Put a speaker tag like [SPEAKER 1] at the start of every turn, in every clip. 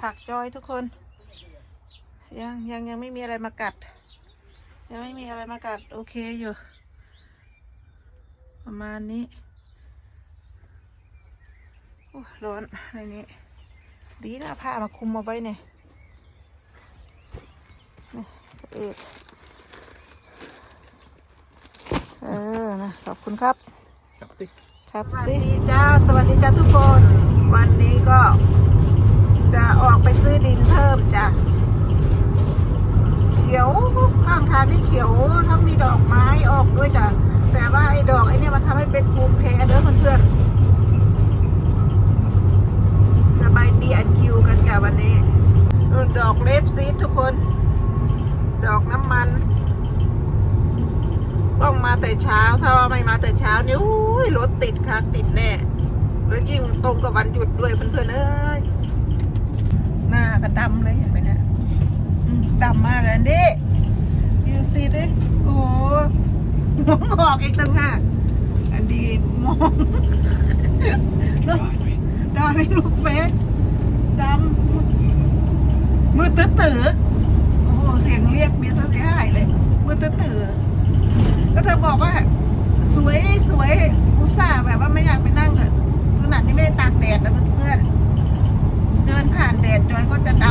[SPEAKER 1] ผักจอยทุกคน ยังยังยังไม่มีอะไรมากัด ยังไม่มีอะไรมากัด โอเคอยู่ ประมาณนี้โอ้ยร้อนในนี้ ดีนะผ้ามาคุมมาไว้เนี่ยนี่กระเอกเออนะขอบคุณครับ
[SPEAKER 2] จับติ
[SPEAKER 1] ครับสวัสดีจ้า สวัสดีจ้าทุกคน วันนี้ก็ จะออกไปซื้อดินเพิ่มจ้ะเขียวข้างทางนี่เขียวทั้งมีดอกไม้ออกด้วยจ้ะแต่ว่าไอ้ดอกไอ้นี่มันทำให้เป็นภูมิแพ้เด้อเพื่อนๆจะไปดีอันคิวกันจ้ะวันนี้ดอกเลฟซีดทุกคน ดอกน้ำมัน ต้องมาแต่เช้าถ้าไม่มาแต่เช้านี่อุ้ยรถติดค่ะติดแน่แล้วยิ่งตรงกับวันหยุดด้วยเพื่อนๆเอ้ย หน้าก็ดำเลยเห็นไหมเนี่ยดำมากเลยอันนี้ยูซีดิโอ้โหมองออกอีกตั้งหากอันดีมองดาวในลูกเฟสดำมือตื้อตื้อโอ้โหเสียงเรียกเมียซะเสียหายเลย มือตื้อตื้อก็เธอบอกว่า สวยสวยอุตส่าห์แบบว่าไม่อยากไปนั่งอะขนาดนี้ไม่ได้ตากแดดนะเพื่อนๆ เดินผ่านแดดจอยก็จะด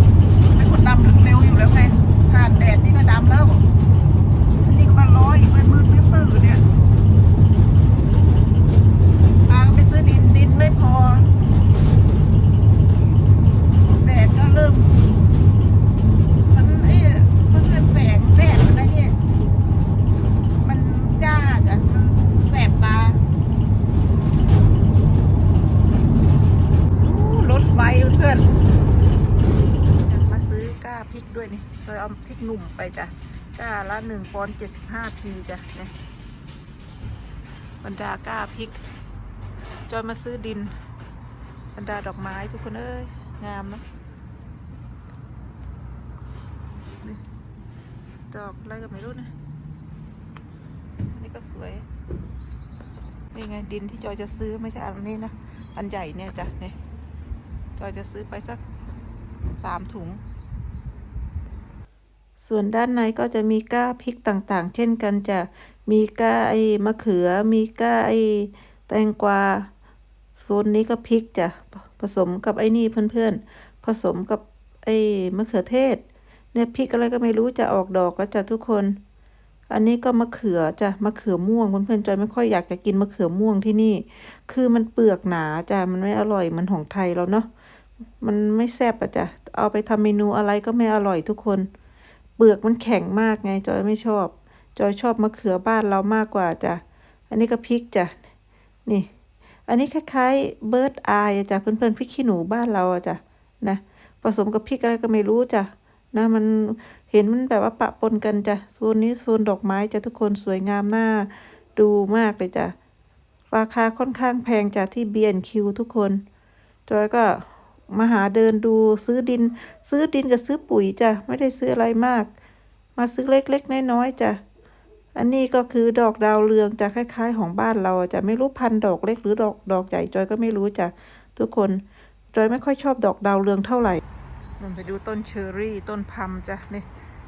[SPEAKER 1] ำเป็นคนดำเร็วอยู่แล้วไง ผ่านแดดนี่ก็ดำแล้วอันนี่ก็มาร้อยอีกมันมืดตื้อๆเนี่ยพาไปซื้อดินดินไม่พอ แดดก็เริ่ม มันไอ้เพื่อนๆแสงแดดมันนะเนี่ย มันจ้าจ้ะมันแสบตา อู้รถไฟเพื่อนมาซื้อก้าพริกด้วยนี่ เคยเอาพริกหนุ่มไปจ้ะก้าละหนึ่งปอนเจ็ดสิบห้าพีจ้ะเนี่ยบรรดาก้าพริก จอยมาซื้อดิน บรรดาดอกไม้ทุกคนเอ้ย งามเนะดอกอะไรก็ไม่รู้นะนี่ก็สวย นี่ไงดินที่จอยจะซื้อไม่ใช่อันนี้นะ อันใหญ่เนี่ยจ้ะเนี่ยจอยจะซื้อไปสักสามถุง ส่วนด้านในก็จะมีก้าพริกต่างๆ เช่นกันจะมีก้าไอ้มะเขือ มีก้าไอ้แตงกวาโซนนี้ก็พริกจ้ะผสมกับไอ้นี่เพื่อนๆ ผสมกับไอ้มะเขือเทศ เนี่ยพริกอะไรก็ไม่รู้จะออกดอกแล้วจ้ะทุกคน อันนี้ก็มะเขือจ้ะมะเขือม่วงเพื่อนๆจอยไม่ค่อยอยากจะกินมะเขือม่วงที่นี่ คือมันเปลือกหนาจ้ะมันไม่อร่อยเหมันของไทยเราเนาะมันไม่แซ่บอะจ้ะเอาไปทำเมนูอะไรก็ไม่อร่อยทุกคน เปลือกมันแข็งมากไงจอยไม่ชอบ จอยชอบมะเขือบ้านเรามากกว่าจ้ะ อันนี้ก็พริกจ้ะ นี่ อันนี้คล้ายๆเบิร์ดอายจ้ะเพื่อนๆพริกขี้หนูบ้านเราอะจ้ะนะผสมกับพริกอะไรก็ไม่รู้จ้ะนะมันเห็นมันแบบว่าปะปนกันจ้ะโซนนี้โซนดอกไม้จ้ะทุกคนสวยงามน่าดูมากเลยจ้ะราคาค่อนข้างแพงจากที่ B&Q ทุกคน จอยก็ มาหาเดินดูซื้อดิน ซื้อดินกับซื้อปุ๋ยจ้ะไม่ได้ซื้ออะไรมาก มาซื้อเล็กๆน้อยๆจ้ะอันนี้ก็คือดอกดาวเรืองจะคล้าย ๆ ของบ้านเราจะไม่รู้พันดอกเล็กหรือดอกดอกใหญ่จอยก็ไม่รู้จ้ะทุกคนจอยไม่ค่อยชอบดอกดาวเรืองเท่าไหร่มันไปดูต้นเชอร์รี่ต้นพัมจ้ะนี่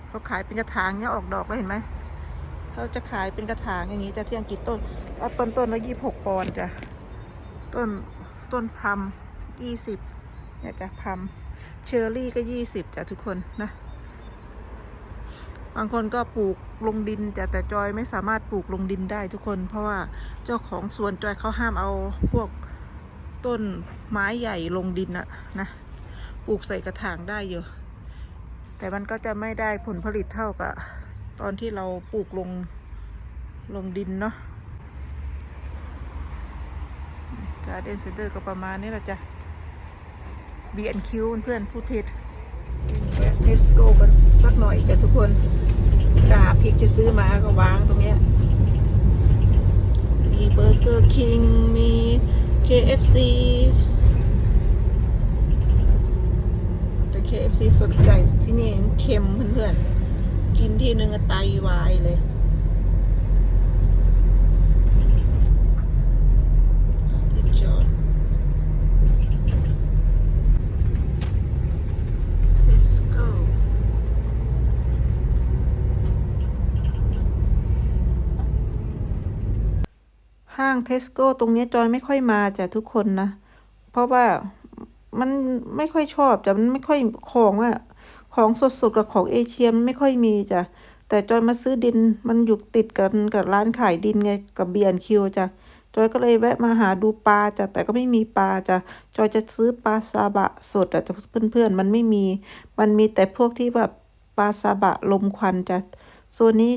[SPEAKER 1] เขาขายเป็นกระถางเนี้ยออกดอกแล้วเห็นไหมเขาจะขายเป็นกระถางอย่างนี้จะที่อังกฤษต้นแอปเปิลต้นละยี่หกปอนด์จ้ะต้นต้นพัมยี่สิบ เนี่ยจ้ะพัมเชอร์รี่ก็ยี่สิบจ้ะทุกคนนะ บางคนก็ปลูกลงดินจ้ะแต่จอยไม่สามารถปลูกลงดินได้ทุกคน เพราะว่าเจ้าของสวนจอยเขาห้ามเอาพวกต้นไม้ใหญ่ลงดินอะนะปลูกใส่กระถางได้อยู่ แต่มันก็จะไม่ได้ผลผลิตเท่ากับตอนที่เราปลูกลงลงดินเนาะการเดนเซนเตอร์ก็ประมาณนี้แหละจ้ะ B&Q เพื่อนๆพูดผิดเทสโก้กันสักหน่อยจ้ะทุกคนกาพริกจะซื้อมาก็วางตรงเนี้ย มีเบอร์เกอร์คิงมี KFC แต่ KFC สดใจที่นี่เค็มเพื่อนๆ กินที่นึงก็ไตวายเลยที่จอดางเทสโก้ตรงนี้จอยไม่ค่อยมาจ้ะทุกคนนะ เพราะว่ามันไม่ค่อยชอบจ้ะมันไม่ค่อยของอะของสดๆกับของเอเชียมันไม่ค่อยมีจ้ะแต่จอยมาซื้อดินมันอยู่ติดกันกับร้านขายดินไงกับเบียนคิวจ้ะจอยก็เลยแวะมาหาดูปลาจ้ะแต่ก็ไม่มีปลาจ้ะจอยจะซื้อปลาซาบะสดอะจ้ะเพื่อนๆมันไม่มี มันมีแต่พวกที่แบบปลาซาบะลมควันจ้ะโซนนี้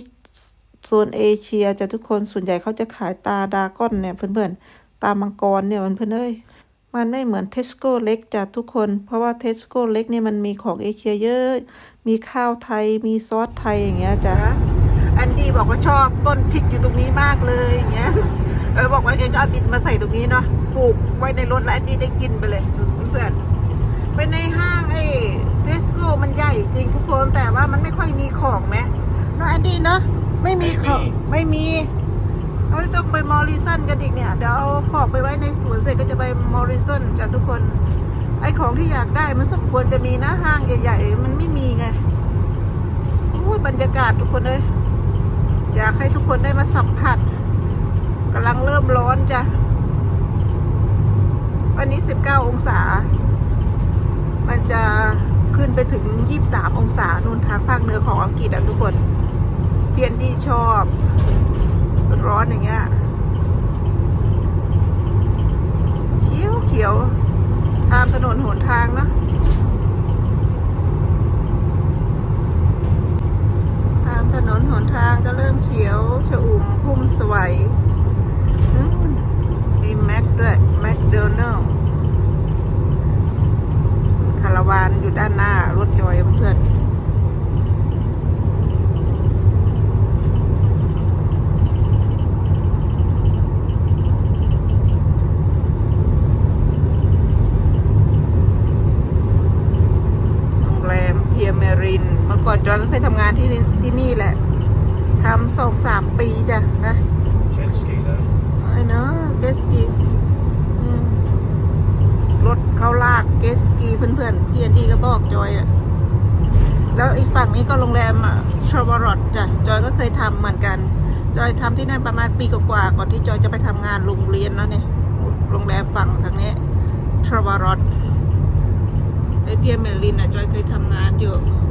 [SPEAKER 1] โซนเอเชียจะทุกคนส่วนใหญ่เขาจะขายตาดาก้อนเนี่ยเพื่อนๆ ตามังกรเนี่ยมันเพื่อนเอ้ยมันไม่เหมือนเทสโก้เล็กจ้ะทุกคน เพราะว่าเทสโก้เล็กเนี่ยมันมีของเอเชียเยอะ มีข้าวไทยมีซอสไทยอย่างเงี้ยจ้ะอันดี้บอกว่าชอบต้นพริกอยู่ตรงนี้มากเลยอย่างเงี้ยเออบอกว่าแกจะเอาดินมาใส่ตรงนี้เนาะปลูกไว้ในรถแล้วอันดี้ได้กินไปเลยเพื่อนๆเป็นในห้างไอ้เทสโก้มันใหญ่จริงทุกคนแต่ว่ามันไม่ค่อยมีของไหมเนาะอันดี้เนาะ ไม่มีของไม่มีเราต้องไปมอริสันกันอีกเนี่ย เดี๋ยวเอาของไปไว้ในสวนเสร็จก็จะไปมอริสันจ้ะทุกคน ไอของที่อยากได้มันสมควรจะมีนะห้างใหญ่ ๆ มันไม่มีไงอุ้ยบรรยากาศทุกคนเลยอยากให้ทุกคนได้มาสัมผัสกำลังเริ่มร้อนจ้ะวันนี้ 19 องศา มันจะขึ้นไปถึง 23 องศานู่นทางภาคเหนือของอังกฤษอะทุกคนเพี ยนดีชอบ ร้อนอย่างเงี้ยเขียวเขียวตามถนนหนทางนะตามถนนหนทางก็เริ่มเขียวชอุ่มพุ่มสวยนู่นมีแม็กด้วยแมคโดนัลคาราวานอยู่ด้านหน้ารถจอยเพื่อนๆ โรงแรมเพียเมริน เมื่อก่อนจอยก็เคยทำงานที่นี่ที่นี่แหละ ทำ สองสามปีจ้ะนะ
[SPEAKER 2] Jet ski though.
[SPEAKER 1] ไอ้เนาะเกสกีอืมรถเขาลากเกสกีเพื่อนๆพี่แอนดี้ก็บอกจอยอะแล้วอีกฝั่งนี้ก็โรงแรมชาวรอดจ้ะจอยก็เคยทำเหมือนกัน จอยทำที่นั่นประมาณปีกว่าๆก่อนที่จอยจะไปทำงานโรงเรียนแล้วเนี่ยโรงแรมฝั่งทางนี้ทราวารอดไอเพียเมลินอะจอยเคยทำงานอยู่บ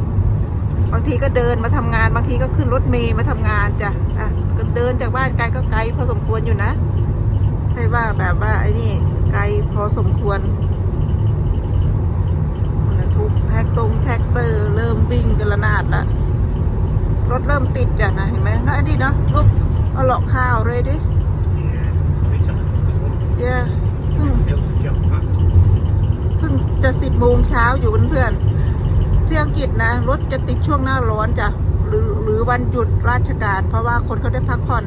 [SPEAKER 1] างทีก็เดินมาทำงาน บางทีก็ขึ้นรถเมย์มาทำงานจ้ะอะก็เดินจากบ้านไกลก็ไกลพอสมควรอยู่นะ ใช่ว่าแบบว่าไอ้นี่ไกลพอสมควรนั่นน่ะทุกแท็กตรงแท็กเตอร์ เริ่มวิ่งกันระนาดละรถเริ่มติดจ้ะนะเห็นไหมแล้วไอ้นี่เนาะลูกเอาหลอกข้าวเลยดิ
[SPEAKER 2] Yeah. It's on as well.
[SPEAKER 1] เย้เพิ่ง
[SPEAKER 2] Built a jump pad.
[SPEAKER 1] เพิ่งจะสิบโมงเช้าอยู่เพื่อนๆ ที่อังกฤษนะ รถจะติดช่วงหน้าร้อนจ้ะหรือหรือวันหยุดราชการ เพราะว่าคนเขาได้พักผ่อน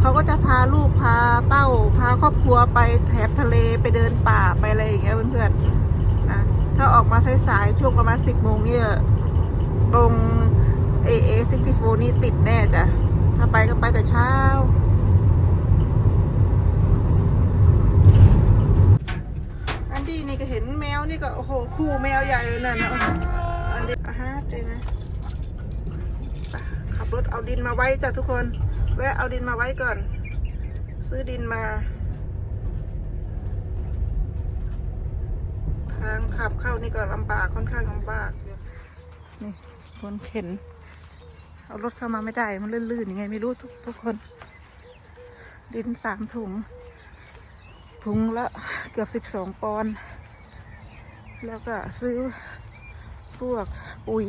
[SPEAKER 1] เขาก็จะพาลูกพาเต้า พาครอบครัวไปแถบทะเลไปเดินป่าไปอะไรอย่างเงี้ยเพื่อนๆนะถ้าออกมาสายๆช่วงประมาณสิบโมงเนี่ยตรงเอเอซิตี้โฟนี่ติดแน่จ้ะถ้าไปก็ไปแต่เช้าอันดี้นี่ก็เห็นแมวนี่ก็โอ้โหคู่แมวใหญ่เลยนั่นนะ อันอาฮะเจนะขับรถเอาดินมาไว้จ้ะทุกคน แวะเอาดินมาไว้ก่อน ซื้อดินมา ทางขับเข้านี่ก็ลำบากค่อนข้างลำบากอยู่นี่คนเข็น เอารถเข้ามาไม่ได้มันลื่นๆยังไงไม่รู้ทุกทุกคน ดินสามถุง ถุงละเกือบสิบสองปอนด์แล้วก็ซื้อ พวกปุ๋ย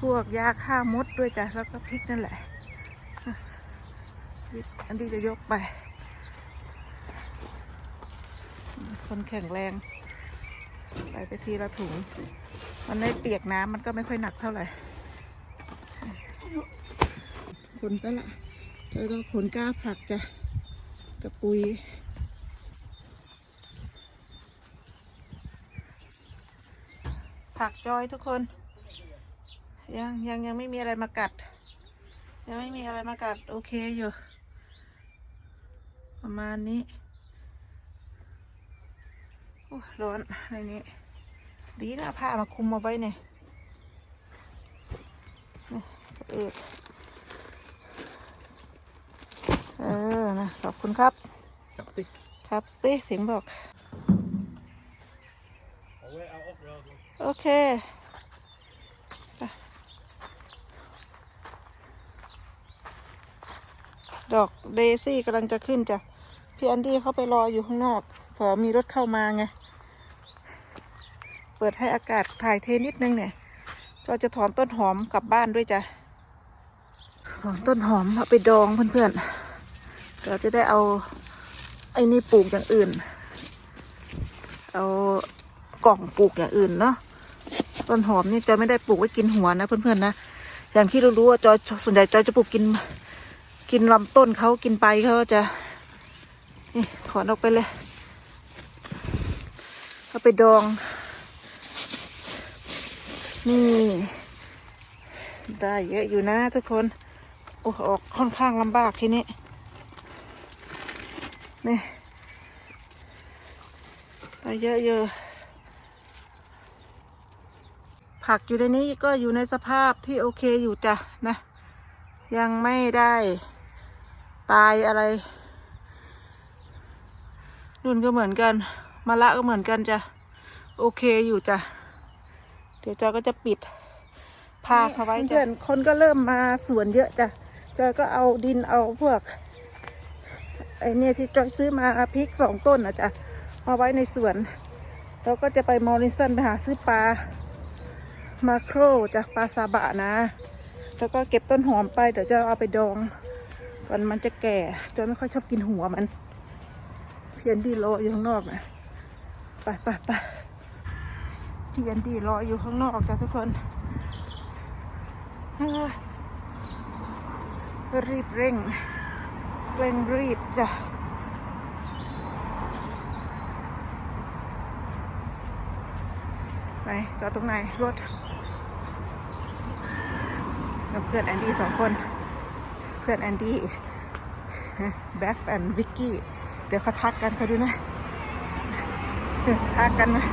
[SPEAKER 1] พวกยาฆ่ามดด้วยจ้ะ แล้วก็พริกนั่นแหละ อันนี้จะยกไป คนแข็งแรงใส่ไปทีละถุง มันไม่เปียกน้ำมันก็ไม่ค่อยหนักเท่าไหร่ขนไปละเจอก็ขนก้าผักจ้ะ กับปุ๋ย ผักจอยทุกคน ยังยังยังไม่มีอะไรมากัด ยังไม่มีอะไรมากัดโอเคอยู่ ประมาณนี้โอ้ยร้อนในนี้ดีนะผ้ามาคุมมาไว้เนี่ยนี่กระเอ็ดเออนะขอบคุณครับ
[SPEAKER 2] Kaptig.
[SPEAKER 1] ครับสิเสียงบอก
[SPEAKER 2] Og hvad er opdraget?
[SPEAKER 1] โอเคดอกเดซี่กำลังจะขึ้นจ้ะ พี่แอนดี้เขาไปรออยู่ข้างนอกเผื่อมีรถเข้ามาไง เปิดให้อากาศถ่ายเทนิดนึงเนี่ยจอจะถอนต้นหอมกลับบ้านด้วยจ้ะ ถอนต้นหอมเอาไปดองเพื่อนๆเราจะได้เอาไอ้นี่ปลูกอย่างอื่น เอากล่องปลูกอย่างอื่นเนาะ ต้นหอมนี่จอยไม่ได้ปลูกไว้กินหัวนะ เพื่อนๆนะอย่างที่เรารู้ว่าจอยส่วนใหญ่จอยจะปลูกกิน กินลำต้นเขากินไปเขาจะนี่ถอนออกไปเลยเอาไปดอง นี่ ได้เยอะอยู่นะทุกคนโอ้ออกค่อนข้างลำบากทีนี้นี่ได้เยอะเยอะ ผักอยู่ในนี้ก็อยู่ในสภาพที่โอเคอยู่จ้ะนะ ยังไม่ได้ตายอะไรนุ่นก็เหมือนกันมะละก็เหมือนกันจ้ะโอเคอยู่จ้ะเดี๋ยวจอยก็จะปิดผาเขาไว้จ้ะเพื่อนคนก็เริ่มมาสวนเยอะจ้ะจอยก็เอาดินเอาพวกไอเนี่ยที่จอยซื้อมาพริกสองต้นนะจ๊ะมาไว้ในสวน แล้วก็จะไปมอริสันไปหาซื้อปลา มาโครจากปลาซาบะนะ แล้วก็เก็บต้นหอมไปเดี๋ยวจะเอาไปดองก่อนมันจะแก่จอยไม่ค่อยชอบกินหัวมัน เพียนดีรออยู่ข้างนอกนะไปไปไปเพียนดีรออยู่ข้างนอกจ้ะทุกคนรีบเร่งเร่งรีบจ้ะไปจอดตรงไหนรถ เพื่อนแอนดี้สองคน เพื่อนแอนดี้แบฟแอนวิกกี้ เดี๋ยวเขาทักกันเขาดูนะ ทักกันนะ